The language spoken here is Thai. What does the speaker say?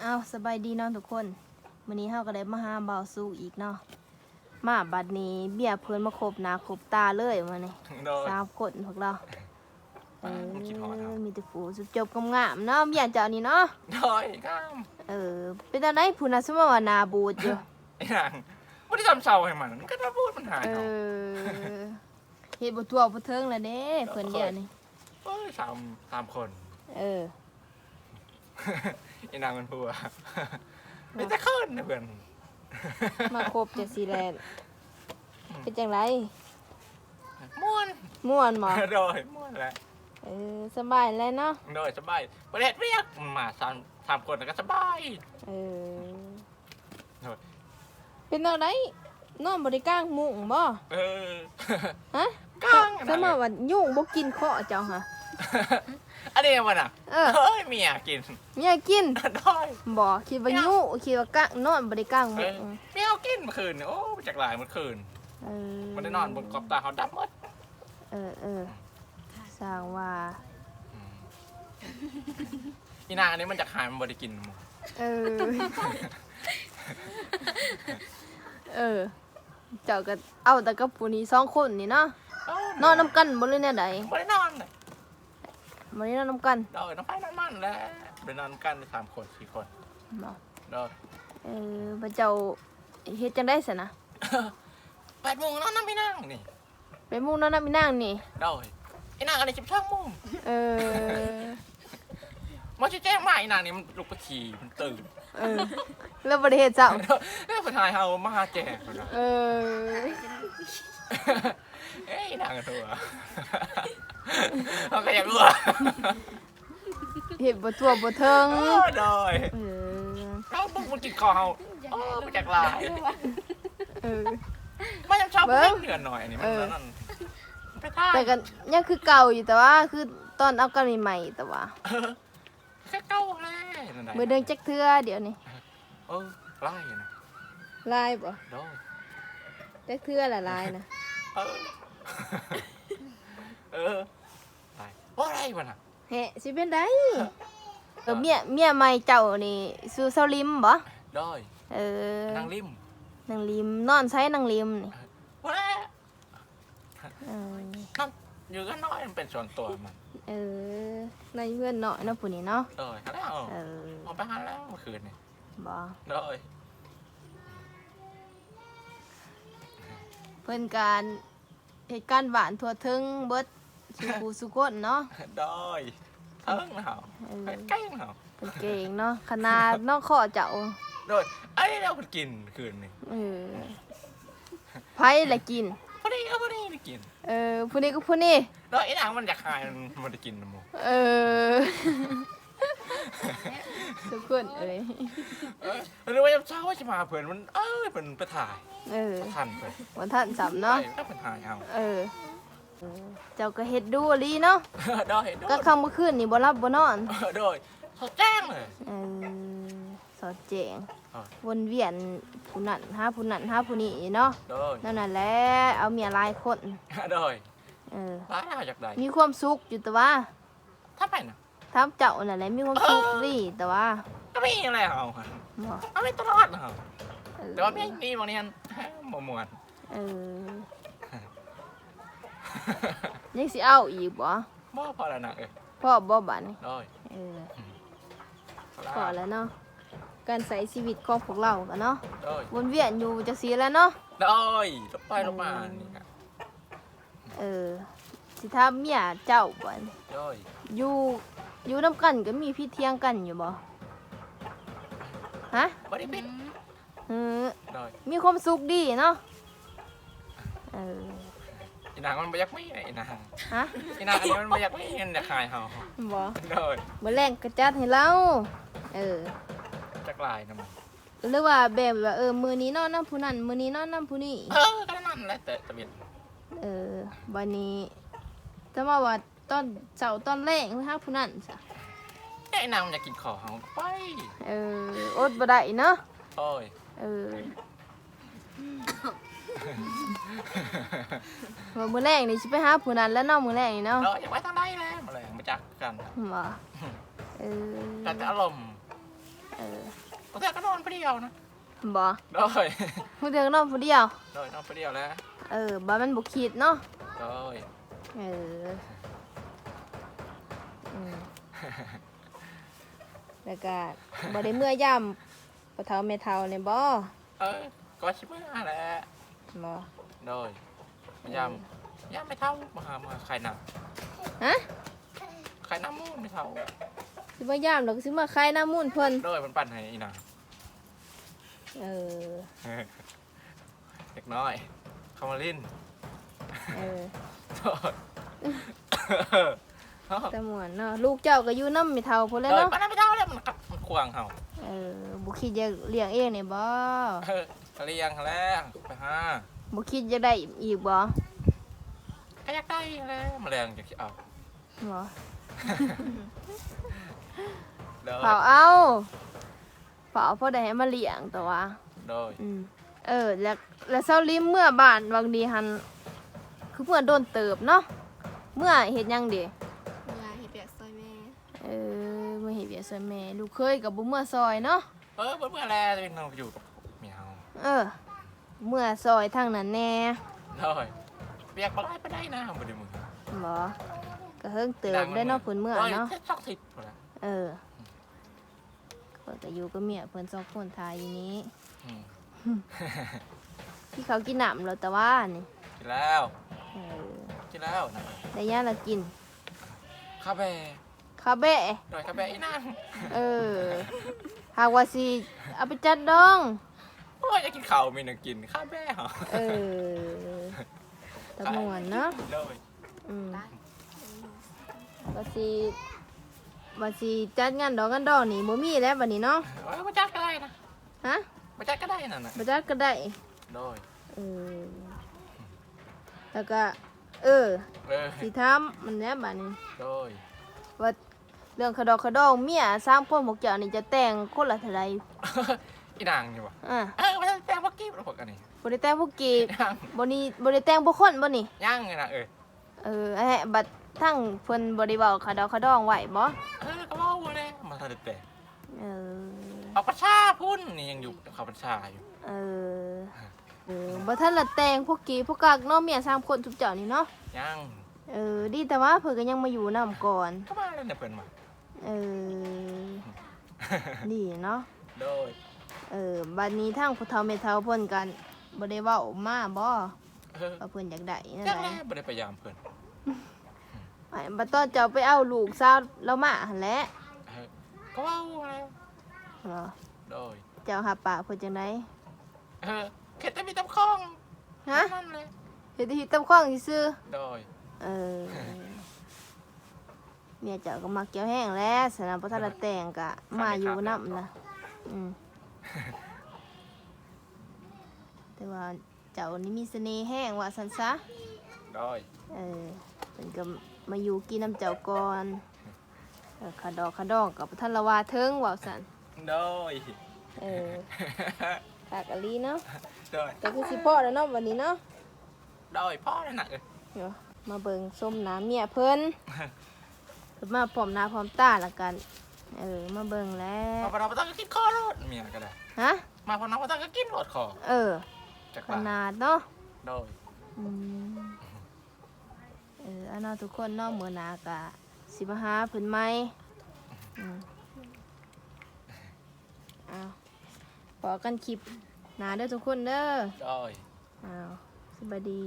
เอาสบายดีเนาะทุกคนวันนี้เฮาก็ได้มาหาเบาสู้อีกเนาะมาบัดนี้เบี้ยเพิ่นมาครบหน้าครบตาเลยมานี่โดยสามคนพวกเราเออ่าอผมคิดฮอดครับมีแต่ฟูสุดจบกำงามๆเนาะเบี้ยเจ้านี่เนาะโดยก้ามเออเป็นจังไดผู้น่ะสมว่าหนาบูดอยู่ไอ้นางไม่ได้ทำเศร้าให้มันมันก็จะพูดมันหายเอเอาอเฮ็ดบ่ทั่วบ่ถึงแล้วเด้เพิ่นเดียวนี่เอ้ยสามสามคน เออ ไอ้นางมันพูดว่าไม่จะขึ้นนะเพื่อนมาครบจังซี่แหละเป็นจังไดม่วนม่วนบ่โดยม่วนแหละเออสบายแล้วเนาะโดยสบายประเทศเรียกมันมาสามสามคนแล้วก็สบายเออโดยเป็นจังไดนอนบ่ได้กลางมุ้งบ่เออฮะกลางสมมติว่ายุ่งบ่กินข้อเจ้าฮะ อันนี้มันอะเออ เฮ้ยเมียกินเมียกินโดยบ่คิดว่ายุ่งคิดว่ากะนอนบ่ได้กลางเอมุ้องเมียกินเมื่อคืนเนี่ยโอ้ไปจากหลายเมื่อคืนเออมันได้นอนบนกอบตาเขาดำหมดเออเออสร้างว่าอีนางอันนี้มันจะขายมันบริกินหมูเออ เออ เจ้าก็เอาแต่กับผู้นี้สองคนนี่เนาะ นอนนํกันบ่เลยแน่ใดบริน อนเลยบ่ได้นอนนํกันเดยน้ำไฟน้ำมันแล้วไปนอนกันสามคนสี่คนบ่เดยเออพระเจ้าเฮ็ดจังได๋ซะนะแปดโมงนอนน้ำพี่นางนี่ไปมุ่งนอนนำอีนางนี่เดยอีนางอันนี้สิบสองโมงเออมาช่วยแจ้งมาอีนางนี่มันลุกไปขี่มันตื่นเออแล้วบ่ได้เฮ็ดเจ้าแล้วผู้ชายเฮามาแจ้งเลยนะเออเอ้ยอีนางกันตัว เขาก็อยากรู้ว่าเห็ดบ่ทั่วบ่เทิงเออเดยเออเขาบุกมันกินคอเฮาโอ้มาจากลายเออ มันยังชอบเบิ่เล่งนเดือนหน่อยอันนี่มันเออนั่นไปท่ายแต่กันยังคือเก่าอยู่แต่ว่าคือตอนเอากันใหม่ๆแต่ว่าเออแค่เก้าแล้นั่นได้มือเดินจักเทื่อเดี๋ยวนี้เออไล่นะลายบ่โดยจักเทื่อละลายนะเออ เออไปว่าอะไรวะน่ะแฮะสิเป็นไดเออเมียเมียใหม่เจ้านี่สู่เซาลิมบ่ได้เออนางริมนางลิมนอนใช้นางลิมนี่ว่าแล้วเออนั่นอยู่กันน้อยมันเป็นส่วนตัวมันเออในเพื่อนเนาะเนาะผู้นี้เนาะเออแล้วเออออกไปหาแล้วเมื่อคืนนี่บ่ได้เพิ่นการเหตุการณ์หวานทั่วถึงเบิด สุขูสุคนเนาะได้เอิ้งนะเหรอเออ ใกล้เหรอเพิ่นเก่งเนาะขนาดนอกข้อเจ้าโดยไอ้เราไปกินคืนนี่เออไผละกิน พอดีเอาพอดีไปกินเออผู้นี้ก็ผู้นี้แล้วไอ้นางมันอยากหายมันมันจะกินนะหมูเออทุกคนเอ้ยเออมันรู้ว่าเช้าว่าจะมาเพื่อนมันเอ้ยเป็นไปถ่ายเออทันเพื่อนวันท่านสามเนาะไปก็เป็นถ่ายเอาเออ เออเจ้าก็เฮ็ดดูอีหลีเนาะได้ก็คำเมื่อคืนนี่บ่รับบ่นอนโดยเขาแจ้งเลย เออสอดแจงเออวนเวียนผู้นั้นหาผู้นั้นหาผู้นี้เนาะโดยนั่นน่ะแหละเอาเมียหลายคนโดยเออร้ายมาจากใดมีความสุขอยู่แต่ว่าถ้าไปนะทำเจ้านั่นแหละมีความสุขดีแต่ว่าก็ไม่มีอะไรเอาค่ะบ่เอาไม่ตลอดเอาเออแต่ว่าไม่มีบางเนียนมมวนเออ ยังสิเอาอีกบ่บ่พอแล้วนะเอ้ยพ่อบ่บัดนี้โดยเออพอแล้วเนาะการใช้ชีวิตของพวกเรากันเนาะโดยวนเวียนอยู่จังซี่แหล้วเนาะโดยลงไปลงมานี่ครับเออ สิถามเมียเจ้าบ่นโดยอยู่อยู่นํกันก็มีพี่เที่ยงกันอยู่บ่ฮะบ่ได้ปิดเออโดยมีความสุขดีเนาะเออ อีนางมันบ่อยากมีไอ้นางฮะอีนางอันนี้มันบ่อยากมีเงินจะขายเฮาบ่โดยมื้อแรงก็จัดให้เราเออจักลายนะมันหรือว่าแบบว่าเออมื้อนี้นอนนํผู้นั้นมื้อนี้นอนนํผู้นี้เออก็นั่นแหละแต่ตะเบียนเออวันนี้จะมาว่าตอนเสาร์ตอนแรกคือหาผู้นั้นจ้ะไอ้นางมันอยากกินของเฮาไปเอออดบ่ได้เนาะโอ้ยเออ ว่ามื้อแรกนี่สิไปหาผู้นั้นแล้วเนาะมื้อแรกนี่เนาะเนาะอยากไว้ทางใดแล้วมาเลยมาจักกันบ่เออแต่จะอารมณ์เออเทือกก็นอนผู้เดียวนะบ่โดยผู้เดียวนอนผู้เดียวโดยนอนผู้เดียวแล้วเออบ่มันบ่คิดเนาะโดยเอออืมแล้วก็บ่ได้เมื่อย่ำพ่อเฒ่าแม่เฒ่าเนี่ยบ่เออก็ชิบมาแหล้ วบ่โดยมายำยำไม่เท่ามาหามาใครหนาฮะใครน้ำมูนไม่เท่าสิบ่ย่ำดอกสิมาคายน้ำมูลเพิ่นโดยมันปั่นให้อีน่ะเออเด็กน้อยเข้ามาลิ้นเออโทษตะม่วนเนาะลูกเจ้าก็อยู่นำแม่เฒ่าพุ่นแหโดล้วยเนาะปั่นไม่เท่าแล้วมันกัดมันควางเห่าเออบ่คิดจะเลี้ยงเองนี่บ่เออทะ เลยังแล้วไปหาบ่คิดจะได้อีกบ่ก็อยากได้แล้วแมลงจะเอาบ่โดยเผาเอาเผาพอได้ให้มาเลี้ยงแต่ว่าโดยอืมเออแล้วแล้วเซาลิมเมื่อบ้านบางดีหันคือเพื่อนโดนเติบเนาะเมื่อเฮ็ดหยังเด้เวลาเห็ดแบบซอยแม่เออเมื่อเฮ็ดเวียกซอยแม่ลูกเคยกับบ่เมื่อซอยเนาะเออเมื่อแล้วจะเป็นเราอยู่กับ เมียเฮาเออ เมื่อซอยทางนั้นแน่โดยเปียกปลายไปได้นะบ่ได้มือบ่ก็เฮิงเติบได้เนาะเพิ่นเมื่อเนาะโดยสองสิบพอแล้วเออเพิ่นก็อยู่กับเมียเพิ่นสองคนทายอยู่นี้อืมที่เขากินน้ำแล้วแต่ว่านี่กินแล้วเออกินแล้วนะได้ยาละกินคาเฟ่คาเบะโดยคาเฟ่อีนั่นเออหากว่าสิเอาไปจัดดอง โอ้ยอยากกินข้าวมีนึงกินคาเฟ่เหรอเออตะมวนเนาะโดยอืมได้ว่าสิว่าสิจัดงานดอกงานดอกนี่บ่มีแล้วบัดนี้เนาะโอ้ยมาจัดก็ได้นะฮะมาจัดก็ได้นั่นน่ะบ่จัดก็ได้โดยเออแล้วก็เออเออสิทำมันแหน่บัดนี้โดยว่าเรื่องขะดอกขะดองเมียสามคนพวกเจ้านี่จะแต่งคนละเท่าใด อีนางอยู่ป่ะอะเออมาแต่งพวกกี้แล้วพวกอันนี้บ่ได้แต่งพวกกีบย่างบ่นี่บ่ได้แต่งพวกคนบ่นี่ ย่างไงนะเออเออแหะบัดทั้งเพิ่นบ่ได้เว้าขะดอกขะดองไว้บ่เออก็ว่าวัวเลยมาทันแต่เออ เอาประชาพุ่นนี่ยังอยู่เขาประชาอยู่เออ เออบ่ทันละแต่งพวกกีพวกกักเนาะเมียสามคนทุกเจ้านี่เนาะ ย่างเออ ดีแต่ว่าเพิ่นก็ยังมาอยู่นํก่อน ก็มาแล้วเนี่ยเพิ่นมา เออ ดีเนาะ โดย เออบัดนี้ทางผู้เฒ่าแม่เฒ่าเพิ่นกันบ่ได้เว้ามาบ่เออว่าเพิ่นอยากได้นั่นจังแหแล้ละวบ่ได้พยายามเพิ่นไอ้บัดตอนเจ้าไปเอาลูกสาวเรามาหั่นแหละเออก็ว่าวัวเลยเหรอโดยเจ้าหาปากเพิ่นจังไดเออเข็ดแต่มีตำข้องฮะนั่นเลยเฮ็ดที่ตำข้องซื่อโดยๆเออเมียเจ้าก็มักเกี่ยวแห้งแหล้วสนามบ่ทันละแต่งก็มาอยู่นำล่ะอืม แต่ว่าเจ้านี่มีเสน่ห์แห้งว่าซั่นซะโดยเออเพิ่นก็มาอยู่กินน้ำเจ้าก่อนเออขาดอกขาดองกับท่านละว่าเทิงว่าสันโดยเออตากะลีเนาะโดยแต่คือสิพ่อแล้วเนาะวันนี้เนาะโดยพ่อเลยนะเออเดี๋ยวมาเบิ่งส้มน้ำเมียเพิ่นเพิ่นมาพร้อมหน้าพร้อมตาละกัน เออ มาเบิ่งแล้มาวพอเราบ่ต้องก็กินคอรถเมียก็ได้ฮะ มาพอเราบ่ต้องก็กินรถคอเออ จากขบ้านนาดเนาะโดยอืมเอออันเนาะทุกคนเนาะมื้อหน้ากะสิมาหาเพิ่นไหมอืมเอาพอกันคลิปหน้าเด้อทุกคนเด้อโดยอ้าวสบายดี